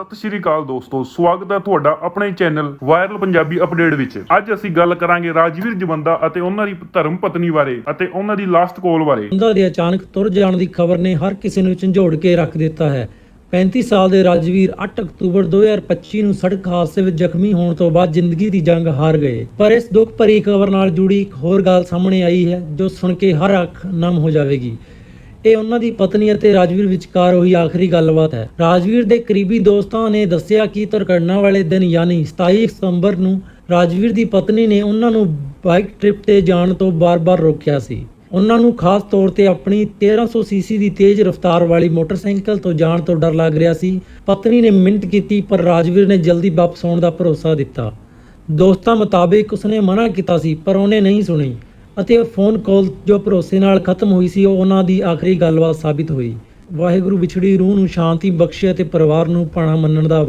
ਸਤਿ ਸ਼੍ਰੀ ਅਕਾਲ ਦੋਸਤੋ, ਸਵਾਗਤ ਹੈ ਤੁਹਾਡਾ ਆਪਣੇ ਚੈਨਲ ਵਾਇਰਲ ਪੰਜਾਬੀ ਅਪਡੇਟ ਵਿੱਚ। ਅੱਜ ਅਸੀਂ ਗੱਲ ਕਰਾਂਗੇ ਰਾਜਵੀਰ ਜਵੰਦਾ ਅਤੇ ਉਹਨਾਂ ਦੀ ਧਰਮ ਪਤਨੀ ਬਾਰੇ ਅਤੇ ਉਹਨਾਂ ਦੀ ਲਾਸਟ ਕਾਲ ਬਾਰੇ। ਉਹਨਾਂ ਦੇ ਅਚਾਨਕ ਤੁਰ ਜਾਣ ਦੀ ਖਬਰ ਨੇ ਹਰ ਕਿਸੇ ਨੂੰ ਝੰਜੋੜ ਕੇ ਰੱਖ ਦਿੱਤਾ ਹੈ। 35 ਸਾਲ ਦੇ ਰਾਜਵੀਰ 8 ਅਕਤੂਬਰ 2025 ਨੂੰ ਸੜਕ ਹਾਦਸੇ ਵਿੱਚ ਜ਼ਖਮੀ ਹੋਣ ਤੋਂ ਬਾਅਦ ਜ਼ਿੰਦਗੀ ਦੀ ਜੰਗ ਹਾਰ ਗਏ। ਪਰ ਇਸ ਦੁੱਖ ਭਰੀ ਖਬਰ ਨਾਲ ਜੁੜੀ ਇੱਕ ਹੋਰ ਗੱਲ ਸਾਹਮਣੇ ਆਈ ਹੈ, ਜੋ ਸੁਣ ਕੇ ਹਰ ਅੱਖ ਨਮ ਹੋ ਜਾਵੇਗੀ। ਇਹ ਉਹਨਾਂ ਦੀ ਪਤਨੀ ਅਤੇ ਰਾਜਵੀਰ ਵਿਚਕਾਰ ਹੋਈ ਆਖਰੀ ਗੱਲਬਾਤ ਹੈ। ਰਾਜਵੀਰ ਦੇ ਕਰੀਬੀ ਦੋਸਤਾਂ ਨੇ ਦੱਸਿਆ ਕਿ ਦੁਰਘਟਨਾ ਵਾਲੇ ਦਿਨ ਯਾਨੀ 27 ਸਤੰਬਰ ਨੂੰ ਰਾਜਵੀਰ ਦੀ ਪਤਨੀ ਨੇ ਉਹਨਾਂ ਨੂੰ ਬਾਈਕ ਟ੍ਰਿਪ ਤੇ ਜਾਣ ਤੋਂ ਬਾਰ-ਬਾਰ ਰੋਕਿਆ ਸੀ। ਉਹਨਾਂ ਨੂੰ ਖਾਸ ਤੌਰ ਤੇ ਆਪਣੀ 1300 ਸੀਸੀ ਦੀ ਤੇਜ਼ ਰਫ਼ਤਾਰ ਵਾਲੀ ਮੋਟਰਸਾਈਕਲ ਤੋਂ ਜਾਣ ਤੋਂ ਡਰ ਲੱਗ ਰਿਹਾ ਸੀ। ਪਤਨੀ ਨੇ ਮਿੰਟ ਕੀਤੀ, ਪਰ ਰਾਜਵੀਰ ਨੇ ਜਲਦੀ ਵਾਪਸ ਆਉਣ ਦਾ ਭਰੋਸਾ ਦਿੱਤਾ। ਦੋਸਤਾਂ ਮੁਤਾਬਿਕ ਉਸਨੇ ਮਨਾ ਕੀਤਾ ਸੀ, ਪਰ ਉਹਨੇ ਨਹੀਂ ਸੁਣੀ। ਅਤੇ ਫੋਨ ਕਾਲ ਜੋ ਭਰੋਸੇ ਨਾਲ ਖਤਮ ਹੋਈ ਸੀ, ਉਹ ਉਹਨਾਂ ਦੀ ਆਖਰੀ ਗੱਲਬਾਤ ਸਾਬਿਤ ਹੋਈ। ਵਾਹਿਗੁਰੂ ਵਿਛੜੀ ਰੂਹ ਨੂੰ ਸ਼ਾਂਤੀ ਬਖਸ਼ੇ ਅਤੇ ਪਰਿਵਾਰ ਨੂੰ ਭਾਣਾ ਮੰਨਣ ਦਾ